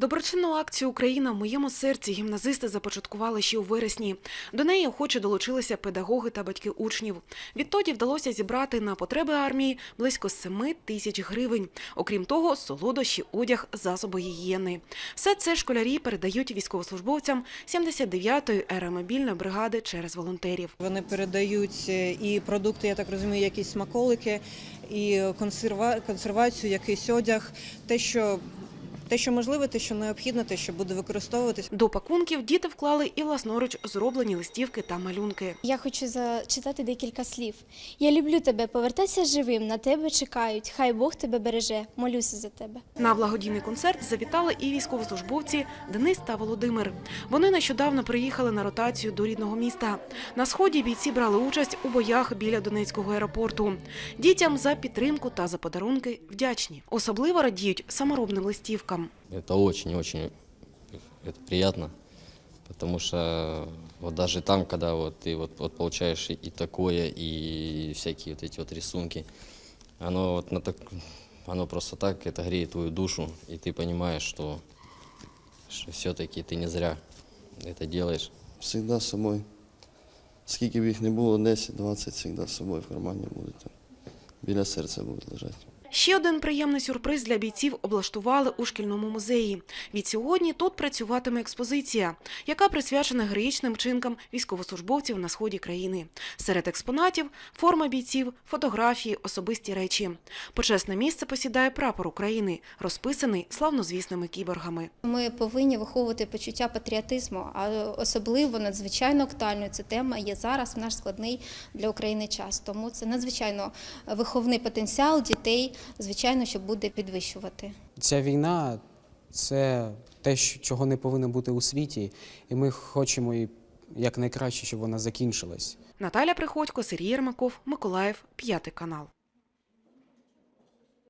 Доброчинну акцію Україна в моєму серці гімназисти започаткували ще у вересні. До неї охоче долучилися педагоги та батьки учнів. Відтоді вдалося зібрати на потреби армії близько 7 тисяч гривень. Окрім того, солодощі, одяг, засоби гігієни. Все це школярі передають військовослужбовцям 79-ї аеромобільної бригади через волонтерів. Вони передають е, і продукти, я так розумію, якісь смаколики, і консерва... консервацію, якийсь одяг, те, що те, що можливе, те, що необхідно, те, що буде використовуватись. До пакунків діти вклали і власноруч зроблені листівки та малюнки. Я хочу зачитати декілька слів. Я люблю тебе, повертайся живим, на тебе чекають. Хай Бог тебе береже. Молюся за тебе. На благодійний концерт завітали і військовослужбовці Денис та Володимир. Вони нещодавно приїхали на ротацію до рідного міста. На сході бійці брали участь у боях біля Донецького аеропорту. Дітям за підтримку та за подарунки вдячні. Особливо радіють саморобним листівкам Это очень-очень это приятно, потому что вот даже там, когда вот ты вот, вот получаешь и, и такое, и всякие вот эти вот рисунки, оно вот на так, оно просто так, это греет твою душу, и ты понимаешь, что, что все-таки ты не зря это делаешь. Всегда з собою. Скільки б їх не було, 10-20, завжди з собою в кармані будуть. там. Біля серця будуть лежати. Ще один приємний сюрприз для бійців облаштували у шкільному музеї. Від сьогодні тут працюватиме експозиція, яка присвячена героїчним вчинкам військовослужбовців на сході країни. Серед експонатів форма бійців, фотографії, особисті речі. Почесне місце посідає прапор України, розписаний славнозвісними кіборгами. Ми повинні виховувати почуття патріотизму, а особливо надзвичайно актуальною ця тема є зараз в наш складний для України час. Тому це надзвичайно виховний потенціал дітей, звичайно, що буде підвищувати. Ця війна це те, чого не повинно бути у світі, і ми хочемо і якнайкраще, щоб вона закінчилась. Наталя Приходько, Сергій Ермаков, Миколаїв, п'ятий канал.